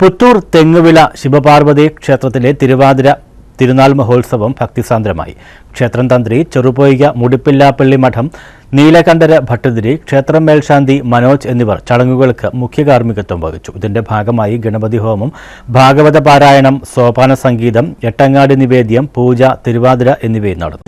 പുത്തൂർ തെങ്ങുവിള ശിവപാർവതി ക്ഷേത്രത്തിലെ തിരുവാതിര തിരുനാൾ മഹോത്സവം ഭക്തിസാന്ദ്രമായി. ക്ഷേത്രം തന്ത്രി ചെറുപോയിക മുടിപ്പില്ലാപ്പള്ളി മഠം നീലകണ്ഠര ഭട്ടതിരി ക്ഷേത്രം മേൽശാന്തി മനോജ് എന്നിവർ ചടങ്ങുകൾക്ക് മുഖ്യ കാർമ്മികത്വം വഹിച്ചു. ഇതിന്റെ ഭാഗമായി ഗണപതി ഹോമം ഭാഗവത പാരായണം സോപാന സംഗീതം എട്ടങ്ങാടി നിവേദ്യം പൂജ തിരുവാതിര എന്നിവയും നടന്നു.